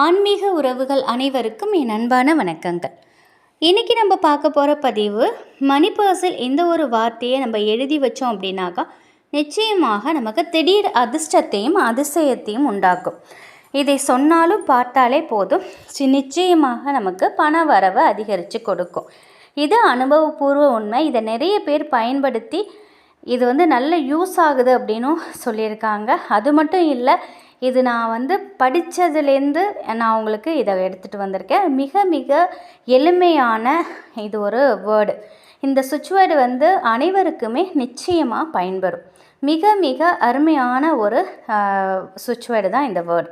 ஆன்மீக உறவுகள் அனைவருக்கும் என் அன்பான வணக்கங்கள். இன்றைக்கி நம்ம பார்க்க போகிற பதிவு மணி பர்ஸில் எந்த ஒரு வார்த்தையை நம்ம எழுதி வச்சோம் அப்படின்னாக்கா நிச்சயமாக நமக்கு திடீர் அதிர்ஷ்டத்தையும் அதிசயத்தையும் உண்டாக்கும். இதை சொன்னாலும் பார்த்தாலே போதும். நிச்சயமாக நமக்கு பண வரவை அதிகரித்து கொடுக்கும். இது அனுபவபூர்வ உண்மை. இதை நிறைய பேர் பயன்படுத்தி இது வந்து நல்ல யூஸ் ஆகுது அப்படின்னும் சொல்லியிருக்காங்க. அது மட்டும் இல்லை இது நான் வந்து படித்ததுலேருந்து நான் உங்களுக்கு இதை எடுத்துகிட்டு வந்திருக்கேன். மிக மிக எளிமையான இது ஒரு வேர்டு இந்த சுவிட்ச் வேர்டு வந்து அனைவருக்குமே நிச்சயமாக பயன்பெறும் மிக மிக அருமையான ஒரு சுவிட்ச் வேர்டு தான் இந்த வேர்டு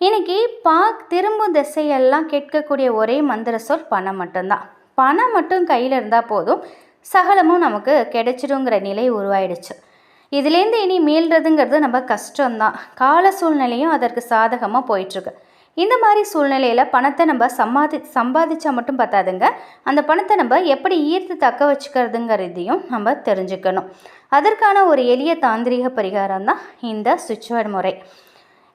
இன்றைக்கி பாக் திரும்பும் திசையெல்லாம் கேட்கக்கூடிய ஒரே மந்திர சொல் பணம் மட்டும்தான். பணம் மட்டும் கையில் இருந்தால் போதும் சகலமும் நமக்கு கிடைச்சிடுங்கிற நிலை உருவாயிடுச்சு. இதுலேருந்து இனி மீள்றதுங்கிறது நம்ம கஷ்டம்தான். கால சூழ்நிலையும் அதற்கு சாதகமாக போயிட்டுருக்கு இந்த மாதிரி சூழ்நிலையில் பணத்தை நம்ம சம்பாதி சம்பாதிச்சா மட்டும் பத்தாதுங்க. அந்த பணத்தை நம்ம எப்படி ஈர்த்து தக்க வச்சுக்கிறதுங்கிறதையும் நம்ம தெரிஞ்சுக்கணும். அதற்கான ஒரு எளிய தாந்திரிக பரிகாரம் தான் இந்த சுவிட்ச்வேர்டு முறை.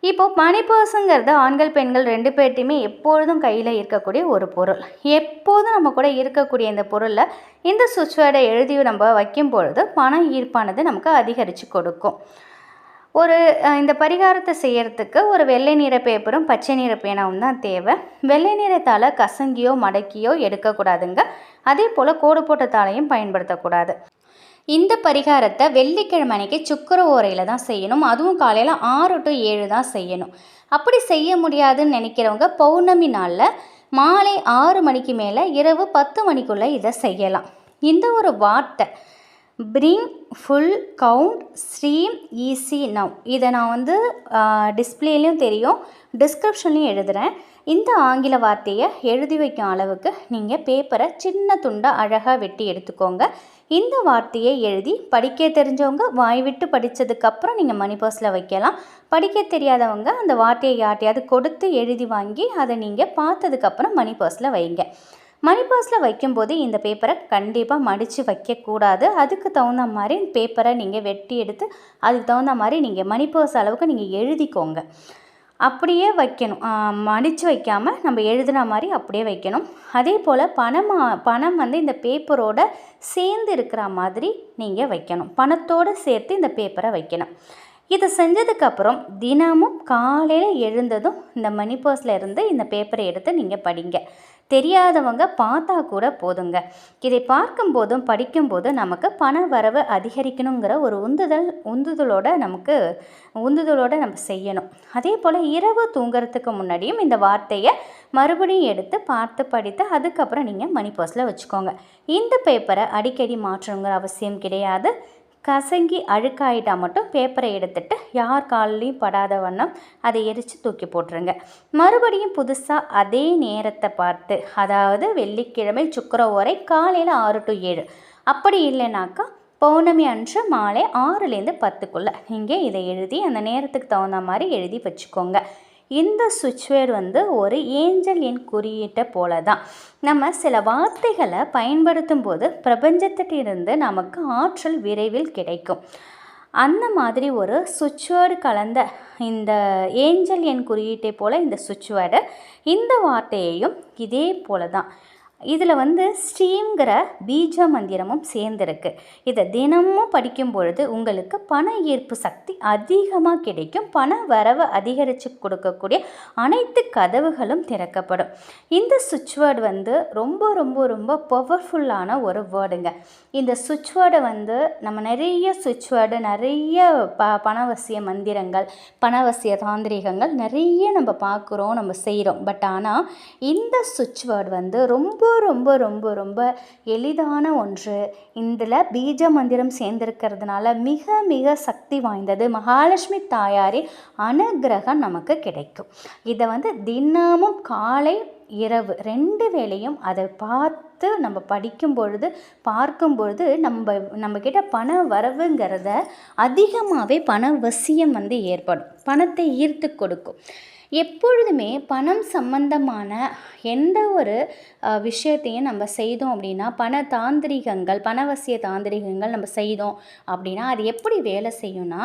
இப்போ மணி பர்ஸுங்கிறது ஆண்கள் பெண்கள் ரெண்டு பேர்ட்டையுமே எப்பொழுதும் கையில் இருக்கக்கூடிய ஒரு பொருள். எப்போதும் நம்ம கூட இருக்கக்கூடிய இந்த பொருளில் இந்த சுவிட்ச் வேர்டை எழுதி நம்ம வைக்கும் பொழுது பண ஈர்ப்பானது நமக்கு அதிகரித்து கொடுக்கும். ஒரு இந்த பரிகாரத்தை செய்யறதுக்கு ஒரு வெள்ளை நிற பேப்பரும் பச்சை நிற பேனாவும் தான் தேவை. வெள்ளை நிறத்தால் கசங்கியோ மடக்கியோ எடுக்கக்கூடாதுங்க. அதே போல் கோடு போட்ட தாளையும் பயன்படுத்தக்கூடாது. இந்த பரிகாரத்தை வெள்ளிக்கிழமை அன்றைக்கி சுக்கர ஓரையில் தான் செய்யணும். அதுவும் காலையில் ஆறு டு ஏழு தான் செய்யணும். அப்படி செய்ய முடியாதுன்னு நினைக்கிறவங்க பௌர்ணமி நாளில் மாலை ஆறு மணிக்கு மேலே இரவு பத்து மணிக்குள்ளே இதை செய்யலாம். இந்த ஒரு வார்த்தை bring full count stream easy now இதை நான் வந்து டிஸ்பிளேலையும் தெரியும் டிஸ்கிரிப்ஷன்லையும் எழுதுகிறேன் இந்த ஆங்கில வார்த்தையை எழுதி வைக்கும் அளவுக்கு நீங்கள் பேப்பரை சின்ன துண்டாக அழகாக வெட்டி எடுத்துக்கோங்க. இந்த வார்த்தையை எழுதி படிக்க தெரிஞ்சவங்க வாய் விட்டு படித்ததுக்கப்புறம் நீங்கள் மணி பர்ஸில் வைக்கலாம். படிக்க தெரியாதவங்க அந்த வார்த்தையை யார்ட்டையாவது கொடுத்து எழுதி வாங்கி அதை நீங்கள் பார்த்ததுக்கப்புறம் மணி பர்ஸில் வைங்க. மணி பர்ஸில் வைக்கும்போது இந்த பேப்பரை கண்டிப்பாக மடித்து வைக்கக்கூடாது அதுக்கு தகுந்த மாதிரி பேப்பரை நீங்கள் வெட்டி எடுத்து அதுக்கு தகுந்த மாதிரி நீங்கள் மணி பர்ஸ் அளவுக்கு நீங்கள் எழுதிக்கோங்க. அப்படியே வைக்கணும். மடித்து வைக்காமல் நம்ம எழுதுன மாதிரி அப்படியே வைக்கணும். அதே போல் பணமா பணம் வந்து இந்த பேப்பரோட சேர்ந்து இருக்கிற மாதிரி நீங்கள் வைக்கணும். பணத்தோடு சேர்த்து இந்த பேப்பரை வைக்கணும். இதை செஞ்சதுக்கப்புறம் தினமும் காலையில் எழுந்ததும் இந்த மணி பர்ஸில் இருந்து இந்த பேப்பரை எடுத்து நீங்கள் படிங்க. தெரியாதவங்க பார்த்தா கூட போதுங்க. இதை பார்க்கும்போதும் படிக்கும்போது நமக்கு பண வரவு அதிகரிக்கணுங்கிற ஒரு உந்துதல் உந்துதலோட நமக்கு உந்துதலோட நம்ம செய்யணும். அதே போல் இரவு தூங்குறதுக்கு முன்னாடியும் இந்த வார்த்தையை மறுபடியும் எடுத்து பார்த்து படித்து அதுக்கப்புறம் நீங்கள் மணி பர்ஸில் வச்சுக்கோங்க. இந்த பேப்பரை அடிக்கடி மாற்றணுங்கிற அவசியம் கிடையாது. கசங்கி அழுக்காயிட்டால் மட்டும் பேப்பரை எடுத்துட்டு யார் கால்லையும் படாத வண்ணம் அதை எரித்து தூக்கி போட்டுருங்க. மறுபடியும் புதுசாக அதே நேரத்தை பார்த்து அதாவது வெள்ளிக்கிழமை சுக்கர ஓரை காலையில் ஆறு டு ஏழு. அப்படி இல்லைனாக்கா பௌர்ணமி அன்று மாலை ஆறுலேருந்து பத்துக்குள்ளே. நீங்கள் இதை எழுதி அந்த நேரத்துக்கு தகுந்த மாதிரி எழுதி வச்சுக்கோங்க. இந்த சுவிட்ச்வேர் வந்து ஒரு ஏஞ்சல் எண் குறியீட்டை போல தான் நம்ம சில வார்த்தைகளை பயன்படுத்தும் போது பிரபஞ்சத்திட்டிருந்து நமக்கு ஆற்றல் விரைவில் கிடைக்கும். அந்த மாதிரி ஒரு சுவிட்ச்வேர்டு கலந்த இந்த ஏஞ்சல் எண் குறியீட்டை போல் இந்த சுவிட்ச்வேர்டு இந்த வார்த்தையையும் இதே போல தான் இதில் வந்து ஸ்ரீங்கிற பீஜ மந்திரமும் சேர்ந்துருக்கு. இதை தினமும் படிக்கும் பொழுது உங்களுக்கு பண ஈர்ப்பு சக்தி அதிகமாக கிடைக்கும். பண வரவு அதிகரித்து கொடுக்கக்கூடிய அனைத்து கதவுகளும் திறக்கப்படும். இந்த சுவிட்ச் வேர்டு வந்து ரொம்ப ரொம்ப ரொம்ப பவர்ஃபுல்லான ஒரு வேர்டுங்க. இந்த சுவிட்ச் வேர்டை வந்து நம்ம நிறைய சுவிட்ச் வேர்டு நிறைய ப பணவசிய மந்திரங்கள் பணவசிய தாந்திரிகங்கள் நிறைய நம்ம பார்க்குறோம் நம்ம செய்கிறோம். பட் ஆனால் இந்த சுவிட்ச் வேர்டு வந்து ரொம்ப ரொம்ப ரொம்ப ரொம்ப எளிதான ஒன்று. இதில் பீஜ மந்திரம் சேர்ந்திருக்கிறதுனால மிக மிக சக்தி வாய்ந்தது. மகாலட்சுமி தாயாரின் அனுகிரகம் நமக்கு கிடைக்கும். இதை வந்து தினமும் காலை இரவு ரெண்டு வேளையும் அதை பார்த்து நம்ம படிக்கும் பொழுது பார்க்கும் பொழுது நம்ம நம்மக்கிட்ட பண வரவுங்கிறத அதிகமாகவே பண வசியம் வந்து ஏற்படும். பணத்தை ஈர்த்து கொடுக்கும். எப்பொழுதுமே பணம் சம்பந்தமான எந்த ஒரு விஷயத்தையும் நம்ம செய்தோம் அப்படின்னா பண தாந்திரிகங்கள் பணவசிய தாந்திரிகங்கள் நம்ம செய்தோம் அப்படின்னா அது எப்படி வேலை செய்யும்னா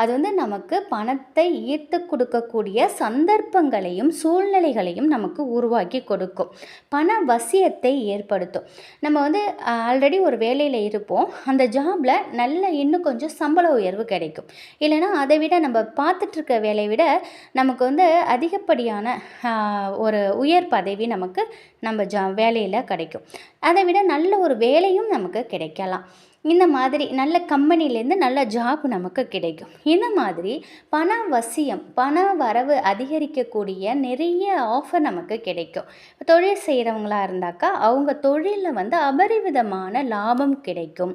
அது வந்து நமக்கு பணத்தை ஈர்த்து கொடுக்கக்கூடிய சந்தர்ப்பங்களையும் சூழ்நிலைகளையும் நமக்கு உருவாக்கி கொடுக்கும். பண வசியத்தை ஏற்படுத்தும். நம்ம வந்து ஆல்ரெடி ஒரு வேலையில் இருப்போம். அந்த ஜாபில் நல்ல இன்னும் கொஞ்சம் சம்பள உயர்வு கிடைக்கும். இல்லைன்னா அதை விட நம்ம பார்த்துட்ருக்க வேலையை விட நமக்கு வந்து அதிகப்படியான ஒரு உயர் பதவி நமக்கு நம்ம ஜா வேலையில் கிடைக்கும். அதை விட நல்ல ஒரு வேலையும் நமக்கு கிடைக்கலாம். இந்த மாதிரி நல்ல கம்பெனிலேருந்து நல்ல ஜாப் நமக்கு கிடைக்கும். இந்த மாதிரி பண வசியம் பண வரவு அதிகரிக்கக்கூடிய நிறைய ஆஃபர் நமக்கு கிடைக்கும். தொழில் செய்கிறவங்களா இருந்தாக்கா அவங்க தொழிலில் வந்து அபரிவிதமான லாபம் கிடைக்கும்.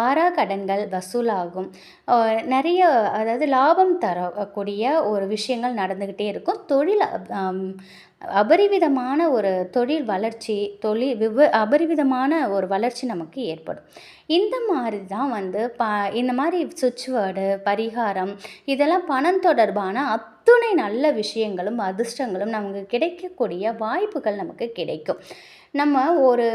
வாரா கடன்கள் வசூலாகும். நிறைய அதாவது லாபம் தரக்கூடிய ஒரு விஷயங்கள் நடந்துக்கிட்டே இருக்கும். தொழில் அபரிவிதமான ஒரு தொழில் வளர்ச்சி தொழில் விவ அபரிவிதமான ஒரு வளர்ச்சி நமக்கு ஏற்படும். இந்த மாதிரி தான் வந்து ப இந்த மாதிரி சுவிட்ச் வேர்டு பரிகாரம் இதெல்லாம் பணம் தொடர்பான அத்துணை நல்ல விஷயங்களும் அதிர்ஷ்டங்களும் நமக்கு கிடைக்கக்கூடிய வாய்ப்புகள் நமக்கு கிடைக்கும். நம்ம ஒரு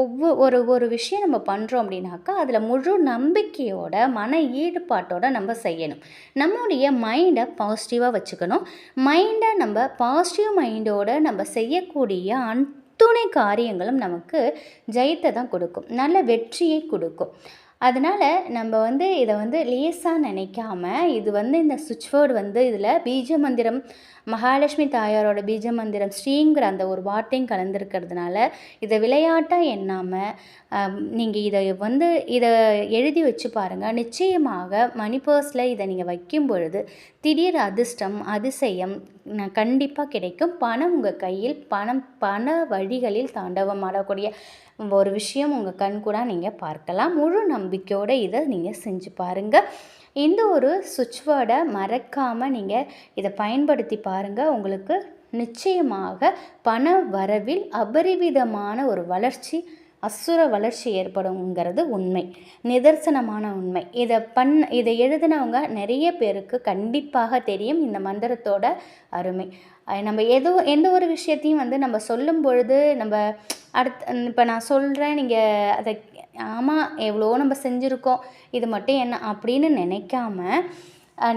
ஒவ்வொரு ஒரு ஒரு விஷயம் நம்ம பண்ணுறோம் அப்படின்னாக்கா அதில் முழு நம்பிக்கையோட மன ஈடுபாட்டோட நம்ம செய்யணும். நம்முடைய மைண்டை பாசிட்டிவாக வச்சுக்கணும். மைண்டை நம்ம பாசிட்டிவ் மைண்டோட நம்ம செய்யக்கூடிய அத்துணை காரியங்களும் நமக்கு ஜெயத்தை தான் கொடுக்கும். நல்ல வெற்றியை கொடுக்கும். அதனால் நம்ம வந்து இதை வந்து லேசாக நினைக்காம இது வந்து இந்த சுவிட்ச் வேர்டு வந்து இதில் பீஜ மந்திரம் மகாலட்சுமி தாயாரோட பீஜ மந்திரம் ஸ்ரீங்கிற அந்த ஒரு வார்த்தையும் கலந்துருக்கிறதுனால இதை விளையாட்டாக எண்ணாமல் நீங்கள் இதை வந்து இதை எழுதி வச்சு பாருங்கள் நிச்சயமாக மணி பர்ஸில் இதை நீங்கள் வைக்கும் பொழுது திடீர் அதிர்ஷ்டம் அதிசயம் கண்டிப்பாக கிடைக்கும். பணம் உங்கள் கையில் பணம் பண வழிகளில் தாண்டவம் ஆடக்கூடிய ஒரு விஷயம் உங்கள் கண் கூட நீங்கள் பார்க்கலாம். முழு நம்பிக்கையோடு இதை நீங்கள் செஞ்சு பாருங்கள் இந்த ஒரு சுவிட்ச் வேர்டை மறக்காமல் நீங்கள் இதை பயன்படுத்தி பாருங்கள் உங்களுக்கு நிச்சயமாக பண வரவில் அபரிவிதமான ஒரு வளர்ச்சி அசுர வளர்ச்சி ஏற்படுங்கிறது உண்மை. நிதர்சனமான உண்மை. இதை பண் இதை எழுதினவங்க நிறைய பேருக்கு கண்டிப்பாக தெரியும் இந்த மந்திரத்தோட அருமை. நம்ம எது எந்த ஒரு விஷயத்தையும் வந்து நம்ம சொல்லும் பொழுது நம்ம அடுத்து இப்போ நான் சொல்கிறேன் நீங்கள் அதை ஆமாம் எவ்வளோ நம்ம செஞ்சுருக்கோம் இது மட்டும் என்ன அப்படின்னு நினைக்காம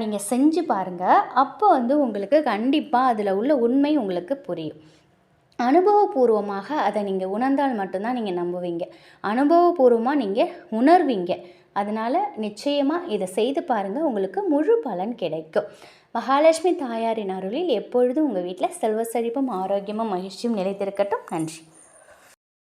நீங்கள் செஞ்சு பாருங்கள் அப்போ வந்து உங்களுக்கு கண்டிப்பாக அதில் உள்ள உண்மை உங்களுக்கு புரியும். அனுபவபூர்வமாக அதை நீங்கள் உணர்ந்தால் மட்டும்தான் நீங்கள் நம்புவீங்க. அனுபவபூர்வமாக நீங்கள் உணர்வீங்க. அதனால் நிச்சயமாக இதை செய்து பாருங்கள் உங்களுக்கு முழு பலன் கிடைக்கும். மகாலட்சுமி தாயாரின் அருளில் எப்பொழுதும் உங்கள் வீட்டில் செல்வ செழிப்பும் ஆரோக்கியமும் மகிழ்ச்சியும் நிலைத்திருக்கட்டும். நன்றி.